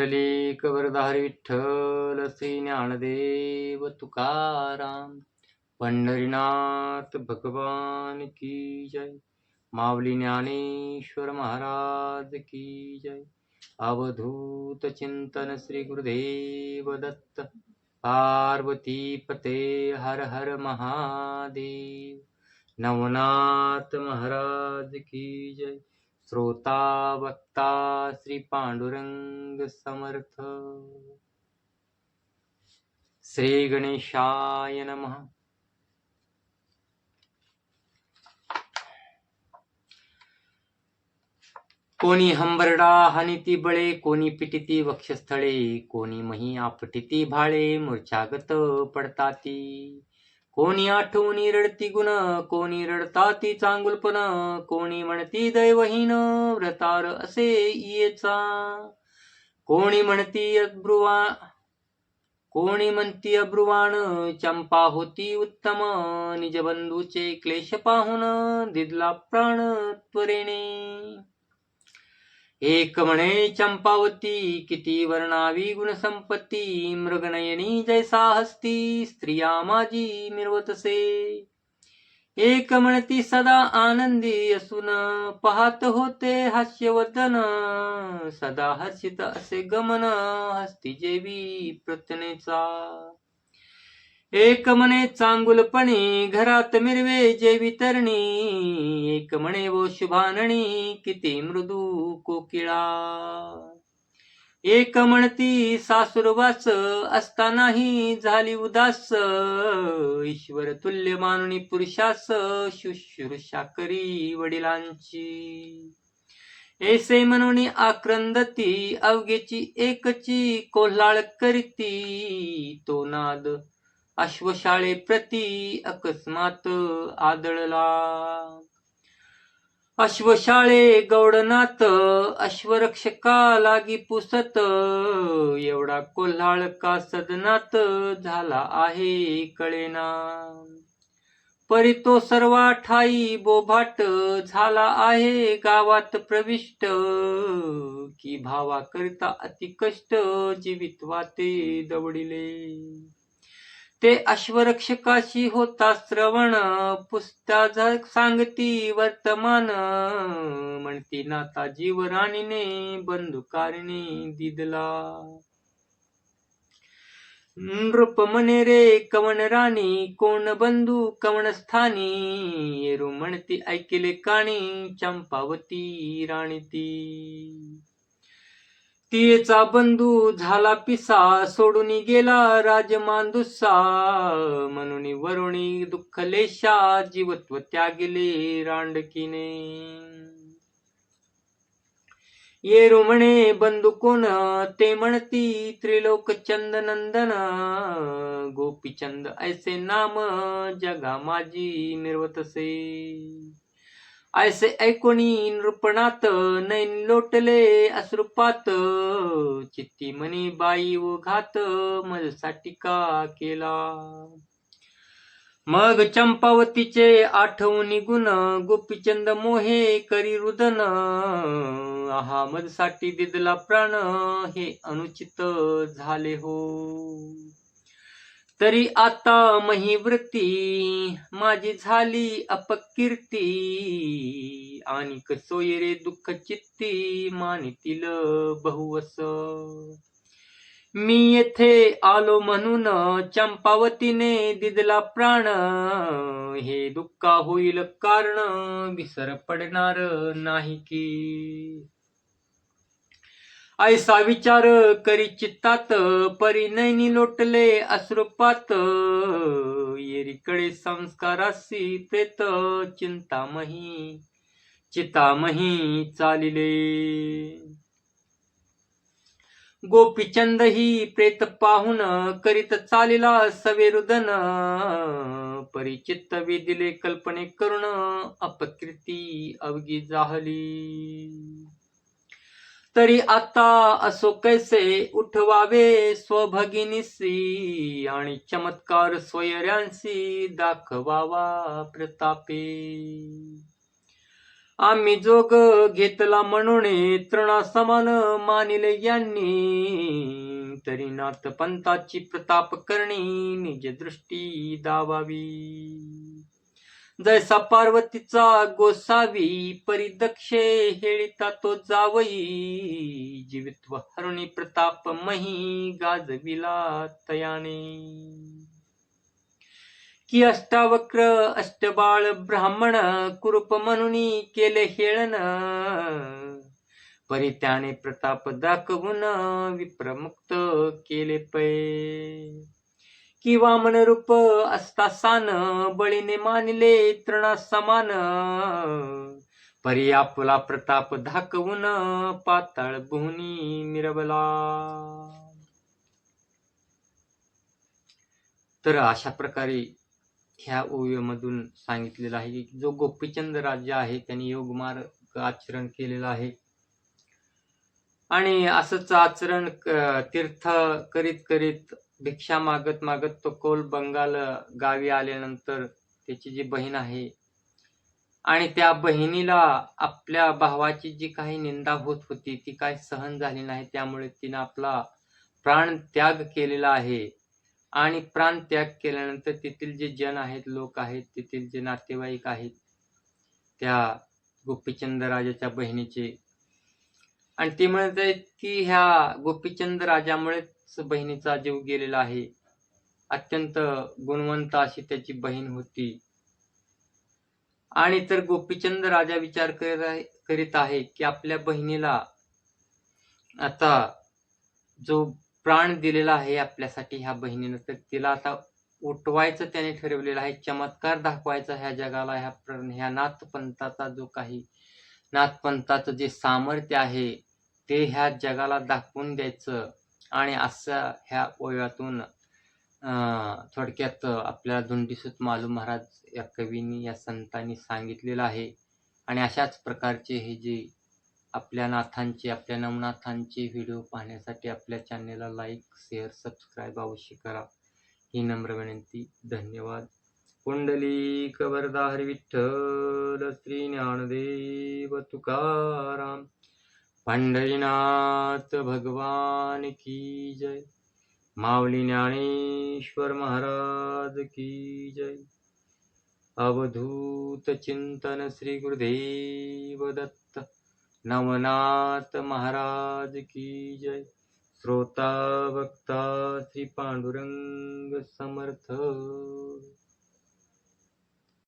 लेख विठ्ठल श्री ज्ञानदेव तुकाराम पंढरीनाथ भगवान की जय माऊली ज्ञानेश्वर महाराज की जय अवधूत चिंतन श्री गुरुदेव दत्त पार्वती पते हर हर महादेव नवनाथ महाराज की जय। श्रोता वक्ता श्री पांडुरंग समर्थ। श्री गणेशाय नमः। कोणी हंबरडा हनिती बळे कोणी पिटिती वक्षस्थळे कोणी मही आपटिती भाळे मूर्छागत पडताती। कोणी आठवणी रडती गुण कोणी रडता ती चांगुलपण कोणी म्हणती दैवहीन व्रतार असे येचा कोणी म्हणती अब्रुवा कोणी म्हणती अब्रुवाण चंपा होती उत्तम निजबंधूचे क्लेश पाहून दिदला प्राण त्वरेने. एक म्हणे चंपावती किती वर्णावी गुणसंपत्ती मृगनयनी जैसा हस्ती स्त्रिया माझी मिरवतसे. एक म्हणती सदा आनंदी असून पाहत होते हास्यवदन सदा हर्षित असे गमन हस्ती जेवी प्रत्यनेचा एक म्हणे चांगुलपणी घरात मिरवे जे वितरणी एक म्हणे वो शुभानणी किती मृदू कोकिळा. एक म्हणती सासुरवास असतानाही झाली उदास ईश्वर तुल्य मानुनी पुरुषास शुश्रूषा करी वडिलांची. ऐसे म्हणून आक्रंदती अवघेची एकची कोल्हाळ करीती तो नाद अश्वशाळे प्रती अकस्मात आदळला. अश्वशाळे गौडनाथ अश्वरक्षका लागी पुसत एवढा कोल्हाळ का सदनात झाला आहे कळेना. परी तो सर्वा ठाई बोभाट झाला आहे गावात प्रविष्ट की भावा करता अति कष्ट जीवित वाते दवडिले. ते अश्वरक्षकाशी होता श्रवण पुस्त्या सांगती वर्तमान म्हणती नाता जीव राणीने बंधुकारिणी दिदला. नृप म्हणे रे कवन राणी कोण बंधू कवन स्थानी येरू म्हणती ऐकिले काणी चंपावती राणी ती. तिचा बंधू झाला पिसा सोडून गेला राजमांदुसा म्हणून वरुणी दुःख लेशा जीवत्व त्यागले रांडकीने. येरू म्हणे बंधू कोण? ते म्हणती त्रिलोक चंद नंदन गोपीचंद ऐसे नाम जगा माझी निर्वतसे. ऐसे ऐकोणी नृपणात नैन लोटले अश्रुपात. चित्ती मनी बाई व घात मजसाठी का केला. मग चंपावतीचे आठवणी गुण गोपीचंद मोहे करी रुदन. आहा मजसाठी दिदला प्राण हे अनुचित झाले हो. तरी आता महिवृत्ती माझी झाली अपकीर्ती. आणि कसोयरे दुःख चित्ती मानितील बहुवस मी येथे आलो म्हणून चंपावतीने दिदला प्राण. हे दुःखा होईल कारण विसर पडणार नाही की. ऐसा विचार करी चित्तात परिनयनी लोटले अश्रुपात. येरीकडे संस्कारासी प्रेत चिंतामही चितामही चालिले. गोपीचंद ही प्रेत पाहून करीत चालिला सवेरुदन. परिचित्त दिले कल्पने करून अपकृती अवगी जाहली. तरी आता असो कैसे उठवावे स्वभगिनीसी आणि चमत्कार स्वयऱ्यांशी दाखवावा प्रतापे. आम्ही जोग घेतला म्हणून तृणा समान मानिले यांनी. तरी नाथ पंथाची प्रताप करणी निज दृष्टी दावावी. जैसा पार्वतीचा गोसावी परिदक्षे हेळिता तो जावई. जीवित्व हरुणी प्रताप मही गाजविला तयाने. की अष्टावक्र अष्टबाळ ब्राह्मण कुरूप म्हणून केले हेळन. परी त्याने प्रताप दाखवून विप्रमुक्त केले पै. किंवा मनरूप असता सान बळीने मानले तृणा समान परी आपला प्रताप धाकवून पाताळ भुवनी मिरवला. तर अशा प्रकारे ह्या ओव्यामधून सांगितलेलं आहे की जो गोपीचंद राज्य आहे त्यांनी योगमार्ग आचरण केलेलं आहे. आणि असंच आचरण तीर्थ करीत करीत भिक्षा मागत मागत तो कोल बंगाल गावी आल्यानंतर त्याची जी बहीण आहे आणि त्या बहिणीला आपल्या भावाची जी काही निंदा होत होती ती काय सहन झाली नाही त्यामुळे तिनं आपला प्राण त्याग केलेला आहे. आणि प्राण त्याग केल्यानंतर तेथील जे जन आहेत लोक आहेत तेथील जे नातेवाईक आहेत त्या गोपीचंद राजाच्या बहिणीचे. आणि ते म्हणत आहेत की ह्या गोपीचंद राजामुळे बहिणीचा जीव गेलेला आहे. अत्यंत गुणवंत अशी त्याची बहीण होती. आणि तर गोपीचंद राजा विचार करीत आहे की आपल्या बहिणीला आता जो प्राण दिलेला आहे आपल्यासाठी ह्या बहिणीनं तर तिला आता उठवायचं त्याने ठरवलेलं आहे चमत्कार दाखवायचा ह्या जगाला ह्या प्रण ह्या नाथपंथाचा जो काही नाथपंथाचं जे सामर्थ्य आहे ते ह्या जगाला दाखवून द्यायचं. आणि असं ह्या ओव्यातून थोडक्यात आपल्याला धुंडीसूत मालू महाराज या कवींनी या संतांनी सांगितलेलं आहे. आणि अशाच प्रकारचे हे जे आपल्या नाथांचे आपल्या नवनाथांचे व्हिडिओ पाहण्यासाठी आपल्या चॅनलला लाईक शेअर सबस्क्राईब अवश्य करा. ही नम्र विनंती. धन्यवाद. कुंडली कबरदा हर विठ्ठल श्री ज्ञानदेव तुकाराम. पंढरीनाथ भगवान की जय. माऊली ज्ञानेश्वर महाराज की जय. अवधूत चिंतन श्री गुरुदेव दत्त नवनाथ महाराज की जय. श्रोता वक्ता श्री पांडुरंग समर्थ.